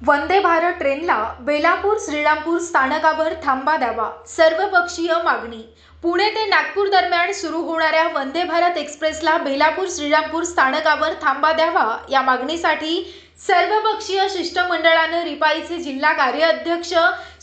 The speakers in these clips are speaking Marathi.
वंदे भारत ट्रेनला बेलापूर श्रीरामपूर स्थानकावर थांबा द्यावा. सर्वपक्षीय मागणी. पुणे ते नागपूर दरम्यान सुरू होणाऱ्या वंदे भारत एक्सप्रेसला बेलापूर श्रीरामपूर स्थानकावर थांबा द्यावा. या मागणीसाठी सर्वपक्षीय शिष्टमंडळानं रिपाईचे जिल्हा कार्याध्यक्ष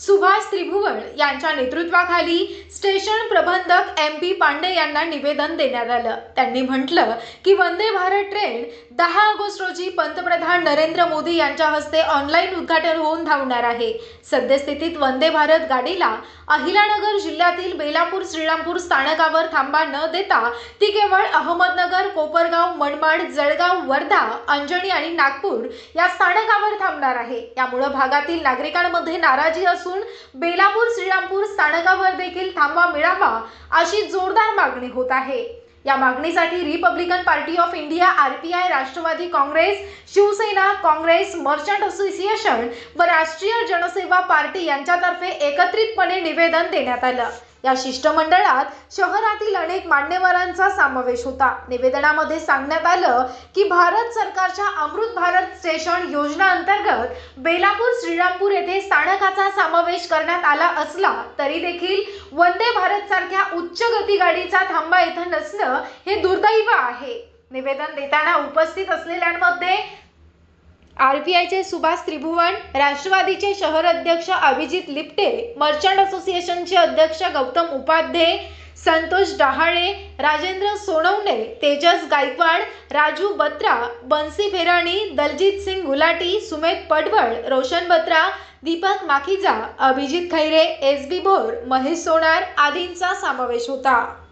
सुभाष त्रिभुवन यांच्या नेतृत्वाखाली स्टेशन प्रबंधक एम पी पांडे यांना निवेदन देण्यात आलं. त्यांनी म्हटलं की वंदे भारत ट्रेन दहा ऑगस्ट रोजी पंतप्रधान नरेंद्र मोदी यांच्या हस्ते ऑनलाईन उद्घाटन होऊन धावणार आहे. सद्यस्थितीत वंदे भारत गाडीला अहिलानगर जिल्ह्यातील बेलापूर श्रीरामपूर स्थानकावर थांबा न देता ती केवळ अहमदनगर कोपरगाव मनमाड जळगाव वर्धा अंजणी आणि नागपूर या स्थानकावर थांबणार आहे. यामुळे भागातील नागरिकांमध्ये नाराजी असून असून बेलापूर श्रीरामपूर स्थानकावर देखील थांबा मिळावा अशी जोरदार मागणी होत आहे. या मागणीसाठी Republican Party of India RPI Rashtrawadi Congress Shivsena Congress merchant association व राष्ट्रीय जनसेवा पार्टी यांच्यातर्फे एकत्रितपणे निवेदन देण्यात आलं. या शिष्टमंडळात शहरातील अनेक मान्यवरांचा समावेश होता. निवेदनामध्ये सांगण्यात आलं की भारत सरकारच्या अमृत भारत स्टेशन योजना अंतर्गत बेलापूर श्रीरामपूर येथे स्थानकाचा समावेश करण्यात आला असला तरी देखील वंदे भारत सारख्या उच्च गती गाडीचा थांबा इथं नसणं हे दुर्दैव आहे. निवेदन देताना उपस्थित असलेल्यांमध्ये आर पी आयचे सुभाष त्रिभुवन राष्ट्रवादीचे शहर अध्यक्ष अभिजित लिपटे मर्चंट असोसिएशनचे अध्यक्ष गौतम उपाध्ये संतोष डहाळे राजेंद्र सोनवणे तेजस गायकवाड राजू बत्रा बन्सी फेराणी दलजीत सिंग गुलाटी सुमेध पडवळ रोशन बत्रा दीपक माखीजा अभिजित खैरे एस बी भोर महेश सोनार आदींचा समावेश होता.